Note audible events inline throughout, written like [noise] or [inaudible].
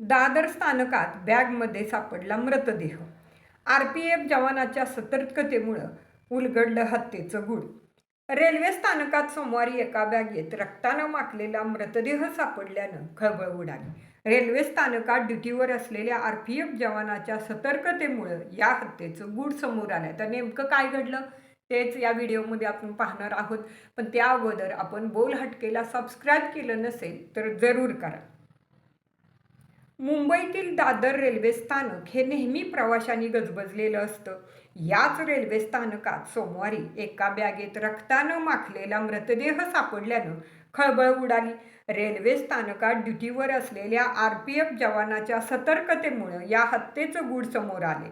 दादर स्थानकात बॅगमध्ये सापडला मृतदेह. आर पी एफ जवानाच्या सतर्कतेमुळं उलगडलं हत्येचं गुढ. रेल्वे स्थानकात सोमवारी एका बॅगेत रक्तानं माखलेला मृतदेह सापडल्यानं खळबळ उडाली. रेल्वे स्थानकात ड्युटीवर असलेल्या आर पी एफ जवानाच्या सतर्कतेमुळं या हत्येचं गूढ समोर आलं तर नेमकं काय घडलं? तेच या व्हिडिओमध्ये आपण पाहणार आहोत. पण त्या अगोदर आपण बोल हटकेला सबस्क्राईब केलं नसेल तर जरूर करा. मुंबईतील दादर रेल्वे स्थानक हे नेहमी प्रवाशांनी गजबजलेलं असतं. याच रेल्वे स्थानकात सोमवारी एका बॅगेत रक्तानं माखलेला मृतदेह सापडल्यानं खळबळ उडाली. रेल्वे स्थानकात ड्युटीवर असलेल्या आर पी एफ जवानाच्या सतर्कतेमुळं या हत्येचं गूढ समोर आले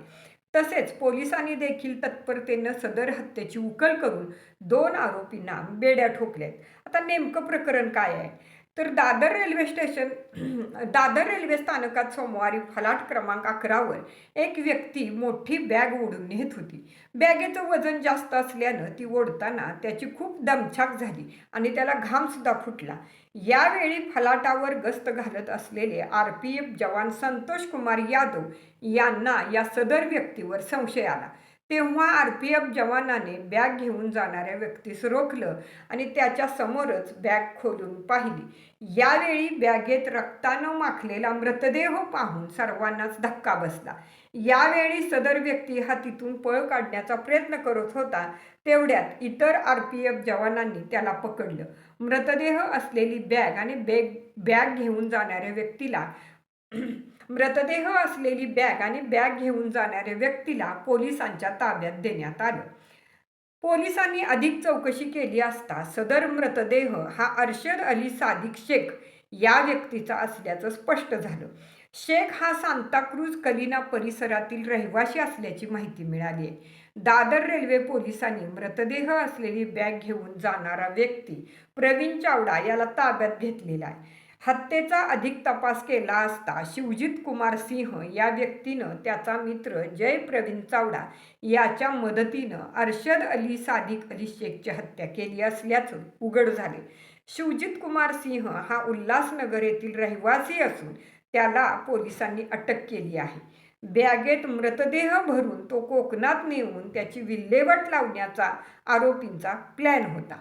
तसेच पोलिसांनी देखील तत्परतेनं सदर हत्येची उकल करून दोन आरोपींना बेड्या ठोकल्यात. आता नेमकं प्रकरण काय आहे? तर Dadar railway station [clears throat] Dadar railway स्थानकात सोमवारी फलाट क्रमांक अकरावर एक व्यक्ती मोठी बॅग ओढून नेत होती. बॅगेचं वजन जास्त असल्यानं ती ओढताना त्याची खूप दमछाक झाली आणि त्याला घामसुद्धा फुटला. यावेळी फलाटावर गस्त घालत असलेले आर पी एफ जवान संतोष कुमार यादव यांना या सदर व्यक्तीवर संशय आला. तेव्हा आर पी एफ जवानाने बॅग घेऊन जाणाऱ्या व्यक्तीस रोखलं आणि त्याच्या समोरच बॅग खोलून पाहिली. यावेळी बॅगेत रक्तानं माखलेला मृतदेह पाहून सर्वांनाच धक्का बसला. यावेळी सदर व्यक्ती हा तिथून पळ काढण्याचा प्रयत्न करत होता तेवढ्यात इतर आर पी एफ जवानांनी त्याला पकडलं. मृतदेह असलेली बॅग आणि बॅग बॅग घेऊन जाणाऱ्या व्यक्तीला मृतदेह असलेली बॅग आणि बॅग घेऊन जाणाऱ्या व्यक्तीला पोलिसांच्या ताब्यात देण्यात आलं. पोलिसांनी अधिक चौकशी केली असता सदर मृतदेह हा अर्शद अली सादिक शेख या व्यक्तीचा असल्याचं स्पष्ट झालं. शेख हा सांताक्रूज कलिना परिसरातील रहिवासी असल्याची माहिती मिळाली. आहे दादर रेल्वे पोलिसांनी मृतदेह असलेली बॅग घेऊन जाणारा व्यक्ती प्रवीण चावडा याला ताब्यात घेतलेला आहे. हत्येचा अधिक तपास केला असता शिवजित कुमार सिंह या व्यक्तीनं त्याचा मित्र जय प्रवीण चावडा याच्या मदतीनं अर्शद अली सादिक अली शेखची हत्या केली असल्याचं उघड झाले. शिवजित कुमार सिंह हा उल्हासनगर येथील रहिवासी असून त्याला पोलिसांनी अटक केली आहे. बॅगेत मृतदेह भरून तो कोकणात नेऊन त्याची विल्हेवाट लावण्याचा आरोपींचा प्लॅन होता.